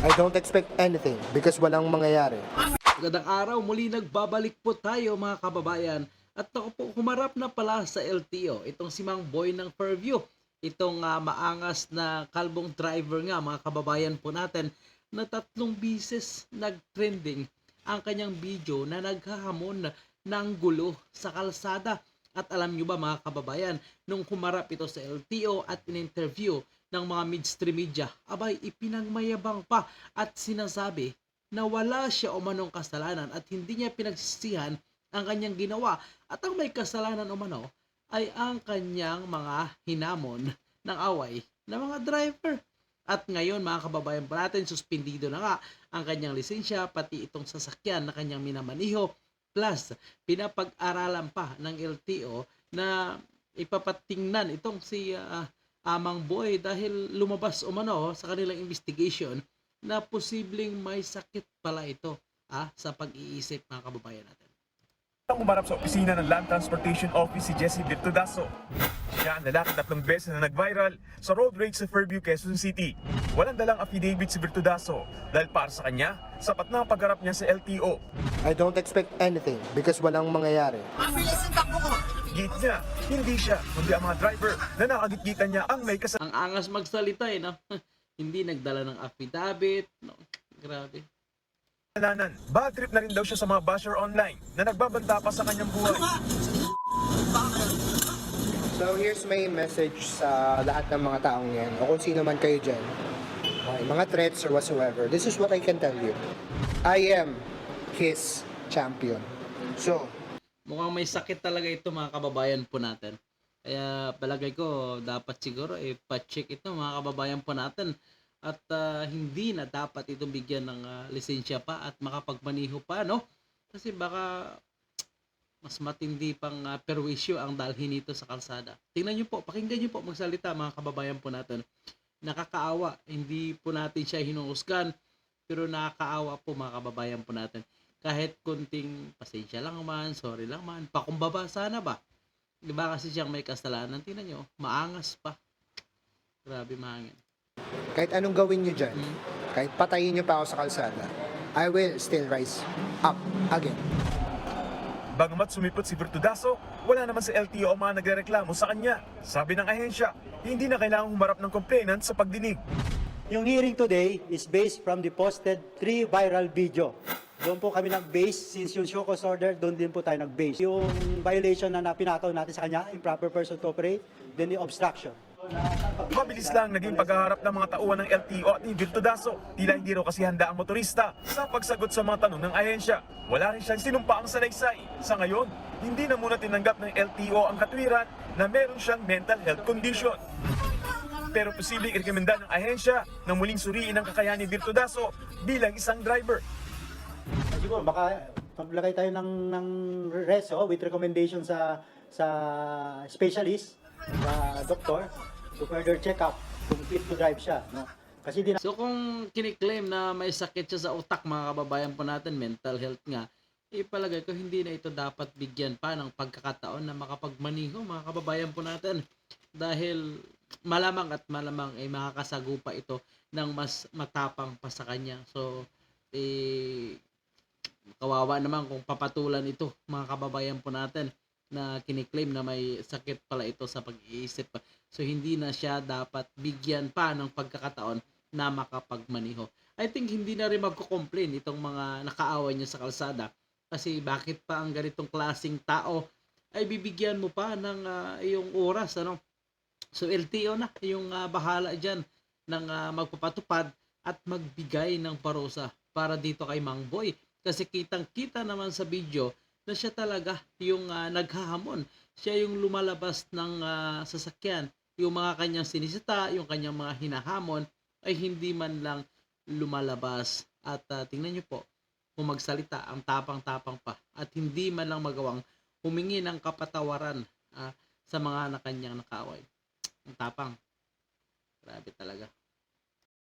I don't expect anything because walang mangyayari. Magandang araw, muli nagbabalik po tayo mga kababayan. At ako po humarap na pala sa LTO, itong si Mang Boy ng Fairview. Itong ah, maangas na kalbong driver nga mga kababayan po natin na tatlong bises nag-trending ang kanyang video na naghahamon ng gulo sa kalsada. At alam nyo ba mga kababayan, nung humarap ito sa LTO at in-interview ng mga midstream media, abay ipinangmayabang pa at sinasabi na wala siya umanong kasalanan at hindi niya pinagsisihan ang kanyang ginawa at ang may kasalanan umano ay ang kanyang mga hinamon ng away ng mga driver. At ngayon mga kababayan po natin, suspendido na nga ang kanyang lisensya pati itong sasakyan na kanyang minamaniho plus pinapag-aralan pa ng LTO na ipapatingnan itong si ah, Amang Boy dahil lumabas umano sa kanilang investigation na posibleng may sakit pala ito ah, sa pag-iisip mga kababayan natin. Nang umarap sa opisina ng Land Transportation Office si Jesse Virtudaso. Siya ang lalaki tatlong beses na nag-viral sa road rage sa Fairview, Quezon City. Walang dalang affidavit si Virtudaso dahil para sa kanya, sapat na ang pagharap niya sa LTO. I don't expect anything because walang mangyayari. Git niya, hindi siya, kundi ang mga driver na nakagitgitan niya ang may Ang angas magsalita eh, no? Hindi nagdala ng affidavit. No? Grabe. kasalanan. Bad trip na rin daw siya sa mga basher online na nagbabanta pa sa kanyang buhay. So here's my message sa lahat ng mga taong yan o kung sino man kayo dyan. Okay, mga threats or whatsoever. This is what I can tell you. I am his champion. So, Mukhang may sakit talaga ito mga kababayan po natin. Kaya palagay ko dapat siguro eh pa-check ito mga kababayan po natin at ah, hindi na dapat itong bigyan ng ah, lisensya pa at makapagmaniho pa no kasi baka mas matindi pang uh, perwisyo ang dalhin nito sa kalsada. Tingnan niyo po, pakinggan niyo po magsalita mga kababayan po natin. Nakakaawa, hindi po natin siya hinuhusgan pero nakakaawa po mga kababayan po natin kahit kunting pasensya lang man, sorry lang man, pakumbaba sana ba? Di ba kasi siyang may kasalanan? Tingnan nyo, maangas pa. Grabe mahangin. kahit anong gawin nyo dyan, Hmm. kahit patayin nyo pa ako sa kalsada, I will still rise up again. Bagamat sumipot si Virtudaso, wala naman sa LTO ang mga nagrereklamo sa kanya. Sabi ng ahensya, hindi na kailangang humarap ng complainant sa pagdinig. Yung hearing today is based from the posted three viral video. Doon po kami nag-base, since yung show cause order, doon din po tayo nag-base. Yung violation na napinataw natin sa kanya, improper person to operate, then the obstruction. Mabilis lang naging paghaharap ng mga tauhan ng LTO at ni Virtudaso. Tila hindi raw kasi handa ang motorista sa pagsagot sa mga tanong ng ahensya. Wala rin siyang sinumpaang salaysay. Sa ngayon, hindi na muna tinanggap ng LTO ang katwiran na meron siyang mental health condition. Pero posibleng irekomenda ng ahensya na muling suriin ang kakayahan ni Virtudaso bilang isang driver. Siguro, baka maglagay tayo ng, ng reso with recommendation sa sa specialist, sa doktor, to further check up kung fit to drive siya. No? Kasi di na So kung kiniklaim na may sakit siya sa utak mga kababayan po natin, mental health nga, ipalagay ko hindi na ito dapat bigyan pa ng pagkakataon na makapagmaniho mga kababayan po natin. Dahil malamang at malamang ay makakasagupa ito ng mas matapang pa sa kanya. So, eh, kawawa naman kung papatulan ito mga kababayan po natin na kiniklaim na may sakit pala ito sa pag-iisip. So hindi na siya dapat bigyan pa ng pagkakataon na makapagmaniho. I think hindi na rin magko-complain itong mga nakaaway niya sa kalsada kasi bakit pa ang ganitong klasing tao ay bibigyan mo pa ng ah, iyong oras ano. So LTO na yung ah, bahala diyan ng ah, magpapatupad at magbigay ng parusa para dito kay Mang Boy kasi kitang-kita naman sa video na siya talaga yung ah, naghahamon. Siya yung lumalabas ng ah, sasakyan. Yung mga kanyang sinisita, yung kanyang mga hinahamon ay hindi man lang lumalabas. At ah, tingnan niyo po, kung magsalita, ang tapang-tapang pa. At hindi man lang magawang humingi ng kapatawaran ah, sa mga na kanyang nakaway. Ang tapang. Grabe talaga.